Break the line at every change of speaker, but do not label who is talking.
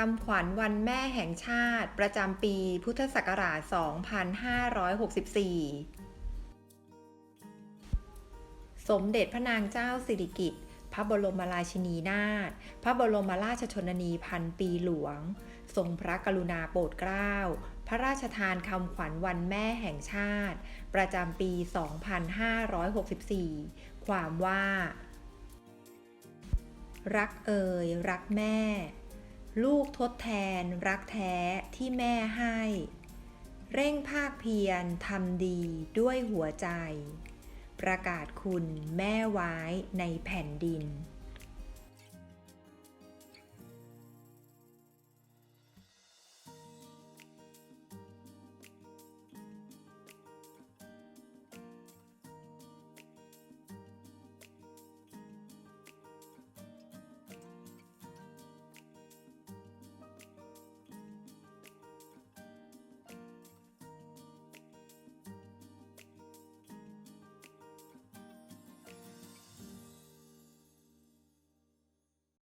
คำขวัญวันแม่แห่งชาติประจำปีพุทธศักราช 2564 สมเด็จพระนางเจ้าสิริกิติ์พระบรมราชินีนาถ พระบรมราชชนนีพันปีหลวง ทรงพระกรุณาโปรดเกล้า พระราชทานคำขวัญวันแม่แห่งชาติ ประจำปี 2564 ความว่า รักเอ่ยรักแม่ ลูกทดแทนรักแท้ที่แม่ให้ เร่งภาคเพียรทำดีด้วยหัวใจ ประกาศคุณแม่ไว้ในแผ่นดิน